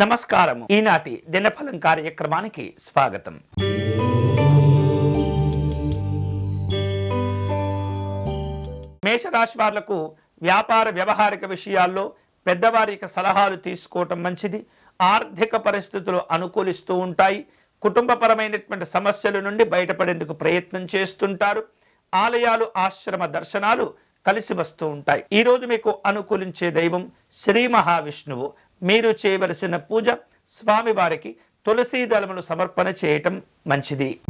నమస్కారము. ఈనాటి దినఫలం కార్యక్రమానికి స్వాగతం. మేషరాశి వాళ్ళకు వ్యాపార వ్యవహారిక విషయాల్లో పెద్దవారి యొక్క సలహాలు తీసుకోవటం మంచిది. ఆర్థిక పరిస్థితులు అనుకూలిస్తూ ఉంటాయి. కుటుంబపరమైనటువంటి సమస్యల నుండి బయటపడేందుకు ప్రయత్నం చేస్తుంటారు. ఆలయాలు ఆశ్రమ దర్శనాలు కలిసి వస్తూ ఉంటాయి. ఈ రోజు మీకు అనుకూలించే దైవం శ్రీ మహావిష్ణువు. మీరు చేయవలసిన పూజ స్వామివారికి తులసీ దళములు సమర్పణ చేయటం మంచిది.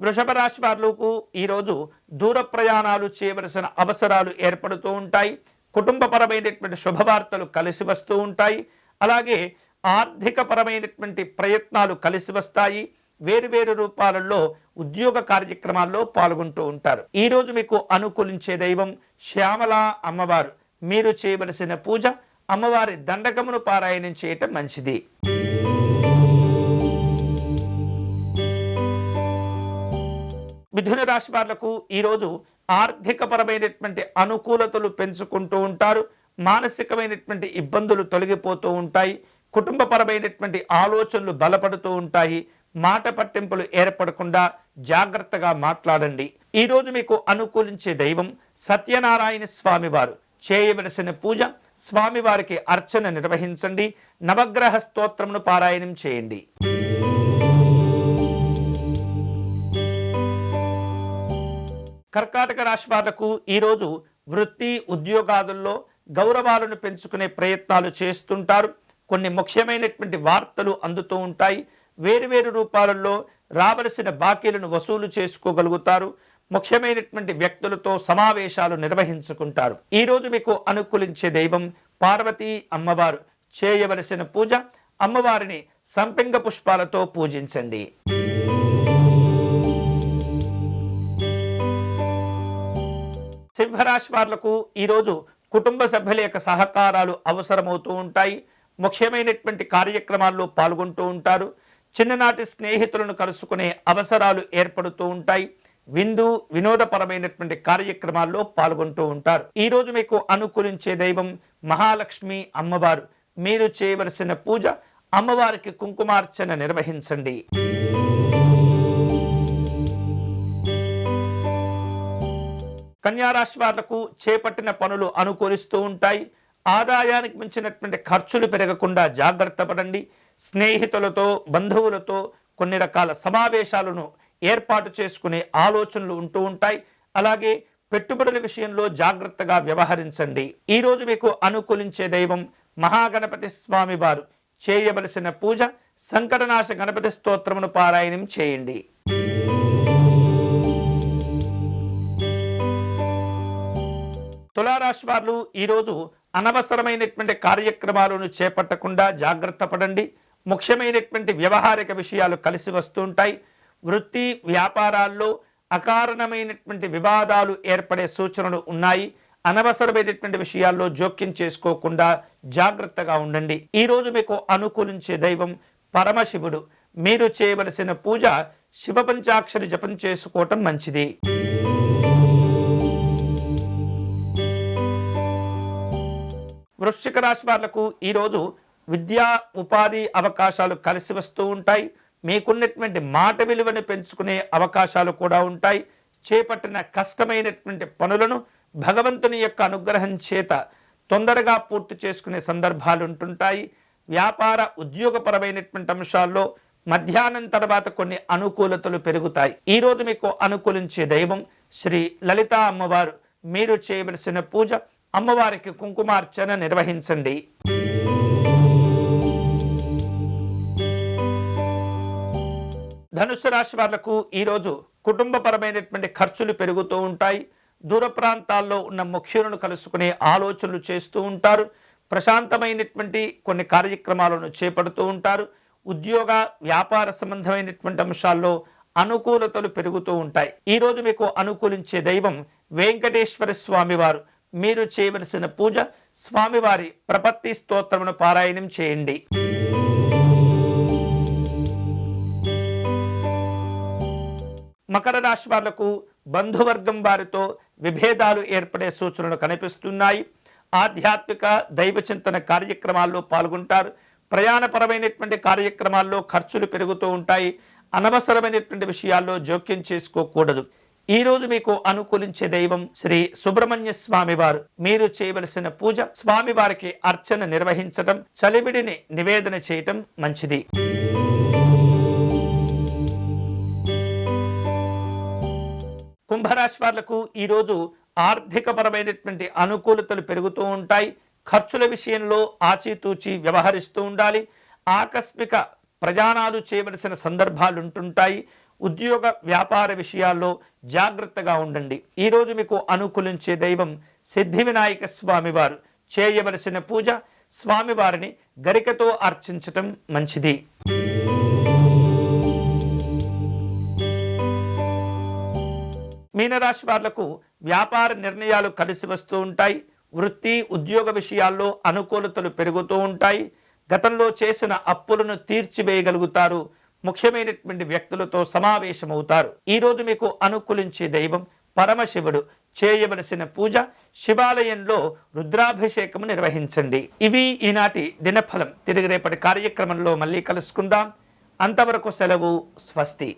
వృషభ రాశి వారులకు ఈరోజు దూర ప్రయాణాలు చేయవలసిన అవసరాలు ఏర్పడుతూ ఉంటాయి. కుటుంబపరమైనటువంటి శుభవార్తలు కలిసి వస్తూ ఉంటాయి. అలాగే ఆర్థికపరమైనటువంటి ప్రయత్నాలు కలిసి వస్తాయి. వేరువేరు రూపాలలో ఉద్యోగ కార్యక్రమాల్లో పాల్గొంటూ ఉంటారు. ఈరోజు మీకు అనుకూలించే దైవం శ్యామల అమ్మవారు. మీరు చేయవలసిన పూజ అమ్మవారి దండకమును పారాయణం చేయటం మంచిది. మిథున రాశి వాళ్ళకు ఈరోజు ఆర్థికపరమైనటువంటి అనుకూలతలు పెంచుకుంటూ ఉంటారు. మానసికమైనటువంటి ఇబ్బందులు తొలగిపోతూ ఉంటాయి. కుటుంబపరమైనటువంటి ఆలోచనలు బలపడుతూ ఉంటాయి. మాట పట్టింపులు ఏర్పడకుండా జాగ్రత్తగా మాట్లాడండి. ఈ రోజు మీకు అనుకూలించే దైవం సత్యనారాయణ స్వామివారు. చేయవలసిన పూజ స్వామివారికి అర్చన నిర్వహించండి. నవగ్రహ స్తోత్రమును పారాయణం చేయండి. కర్కాటక రాశి వాళ్ళకు ఈరోజు వృత్తి ఉద్యోగాదుల్లో గౌరవాలను పెంచుకునే ప్రయత్నాలు చేస్తుంటారు. కొన్ని ముఖ్యమైనటువంటి వార్తలు అందుతూ ఉంటాయి. వేరువేరు రూపాలలో రావలసిన బాకీలను వసూలు చేసుకోగలుగుతారు. ముఖ్యమైనటువంటి వ్యక్తులతో సమావేశాలు నిర్వహించుకుంటారు. ఈరోజు మీకు అనుకూలించే దైవం పార్వతీ అమ్మవారు. చేయవలసిన పూజ అమ్మవారిని సంపెంగ పుష్పాలతో పూజించండి. సింహరాశి వారులకు ఈరోజు కుటుంబ సభ్యుల యొక్క సహకారాలు అవసరమవుతూ ఉంటాయి. ముఖ్యమైనటువంటి కార్యక్రమాల్లో పాల్గొంటూ ఉంటారు. చిన్ననాటి స్నేహితులను కలుసుకునే అవసరాలు ఏర్పడుతూ ఉంటాయి. విందు వినోదపరమైనటువంటి కార్యక్రమాల్లో పాల్గొంటూ ఉంటారు. ఈరోజు మీకు అనుకూలించే దైవం మహాలక్ష్మి అమ్మవారు. మీరు చేయవలసిన పూజ అమ్మవారికి కుంకుమార్చన నిర్వహించండి. కన్యారాశి వాళ్ళకు చేపట్టిన పనులు అనుకూలిస్తూ ఉంటాయి. ఆదాయానికి మించినటువంటి ఖర్చులు పెరగకుండా జాగ్రత్త పడండి. స్నేహితులతో బంధువులతో కొన్ని రకాల సమావేశాలను ఏర్పాటు చేసుకునే ఆలోచనలు ఉంటూ ఉంటాయి. అలాగే పెట్టుబడుల విషయంలో జాగ్రత్తగా వ్యవహరించండి. ఈ రోజు మీకు అనుకూలించే దైవం మహాగణపతి స్వామి వారు చేయవలసిన పూజ సంకటనాశ గణపతి స్తోత్రమును పారాయణం చేయండి. తులారాశి వారు ఈరోజు అనవసరమైనటువంటి కార్యక్రమాలను చేపట్టకుండా జాగ్రత్త పడండి. ముఖ్యమైనటువంటి వ్యవహారిక విషయాలు కలిసి వస్తుంటాయి వృత్తి వ్యాపారాల్లో అకారణమైనటువంటి వివాదాలు ఏర్పడే సూచనలు ఉన్నాయి. అనవసరమైనటువంటి విషయాల్లో జోక్యం చేసుకోకుండా జాగ్రత్తగా ఉండండి. ఈ రోజు మీకు అనుకూలించే దైవం పరమశివుడు. మీరు చేయవలసిన పూజ శివ పంచాక్షరి జపం చేసుకోవటం మంచిది. వృశ్చిక రాశి వాళ్ళకు ఈరోజు విద్యా ఉపాధి అవకాశాలు కలిసి వస్తూ ఉంటాయి. మీకున్నటువంటి మాట విలువను పెంచుకునే అవకాశాలు కూడా ఉంటాయి. చేపట్టిన కష్టమైనటువంటి పనులను భగవంతుని యొక్క అనుగ్రహం చేత తొందరగా పూర్తి చేసుకునే సందర్భాలు ఉంటుంటాయి. వ్యాపార ఉద్యోగపరమైనటువంటి అంశాల్లో మధ్యాహ్నం తర్వాత కొన్ని అనుకూలతలు పెరుగుతాయి. ఈరోజు మీకు అనుకూలించే దైవం శ్రీ లలితా అమ్మవారు. మీరు చేయవలసిన పూజ అమ్మవారికి కుంకుమార్చన నిర్వహించండి. ధనుసు రాశి వాళ్ళకు ఈరోజు కుటుంబపరమైనటువంటి ఖర్చులు పెరుగుతూ ఉంటాయి. దూర ప్రాంతాల్లో ఉన్న ముఖ్యులను కలుసుకునే ఆలోచనలు చేస్తూ ఉంటారు. ప్రశాంతమైనటువంటి కొన్ని కార్యక్రమాలను చేపడుతూ ఉంటారు. ఉద్యోగ వ్యాపార సంబంధమైనటువంటి అంశాల్లో అనుకూలతలు పెరుగుతూ ఉంటాయి. ఈ రోజు మీకు అనుకూలించే దైవం వెంకటేశ్వర స్వామివారు. మీరు చేయవలసిన పూజ స్వామివారి ప్రపత్తి స్తోత్రమును పారాయణం చేయండి. మకర రాశి వాళ్ళకు బంధువర్గం వారితో విభేదాలు ఏర్పడే సూచనలు కనిపిస్తున్నాయి. ఆధ్యాత్మిక దైవ చింతన కార్యక్రమాల్లో పాల్గొంటారు. ప్రయాణపరమైనటువంటి కార్యక్రమాల్లో ఖర్చులు పెరుగుతూ ఉంటాయి. అనవసరమైనటువంటి విషయాల్లో జోక్యం చేసుకోకూడదు. ఈ రోజు మీకు అనుకూలించే దైవం శ్రీ సుబ్రహ్మణ్య స్వామివారు మీరు చేయవలసిన పూజ స్వామివారికి అర్చన నిర్వహించటం చలివిడిని నివేదన చేయటం మంచిది. కుంభరాశి వాళ్ళకు ఈరోజు ఆర్థికపరమైనటువంటి అనుకూలతలు పెరుగుతూ ఉంటాయి. ఖర్చుల విషయంలో ఆచితూచి వ్యవహరిస్తూ ఉండాలి. ఆకస్మిక ప్రయాణాలు చేయవలసిన సందర్భాలు ఉంటుంటాయి ఉద్యోగ వ్యాపార విషయాల్లో జాగ్రత్తగా ఉండండి. ఈరోజు మీకు అనుకూలించే దైవం సిద్ధి వినాయక స్వామివారు. చేయవలసిన పూజ స్వామివారిని గరికతో అర్చించటం మంచిది. మీనరాశి వాళ్ళకు వ్యాపార నిర్ణయాలు కలిసి వస్తూ ఉంటాయి. వృత్తి ఉద్యోగ విషయాల్లో అనుకూలతలు పెరుగుతూ ఉంటాయి. గతంలో చేసిన అప్పులను తీర్చివేయగలుగుతారు. ముఖ్యమైనటువంటి వ్యక్తులతో సమావేశమవుతారు. ఈరోజు మీకు అనుకూలించే దైవం పరమశివుడు. చేయవలసిన పూజ శివాలయంలో రుద్రాభిషేకము నిర్వహించండి. ఇవి ఈనాటి దినఫలం. తిరిగి రేపటి కార్యక్రమంలో మళ్ళీ కలుసుకుందాం. అంతవరకు సెలవు. స్వస్తి.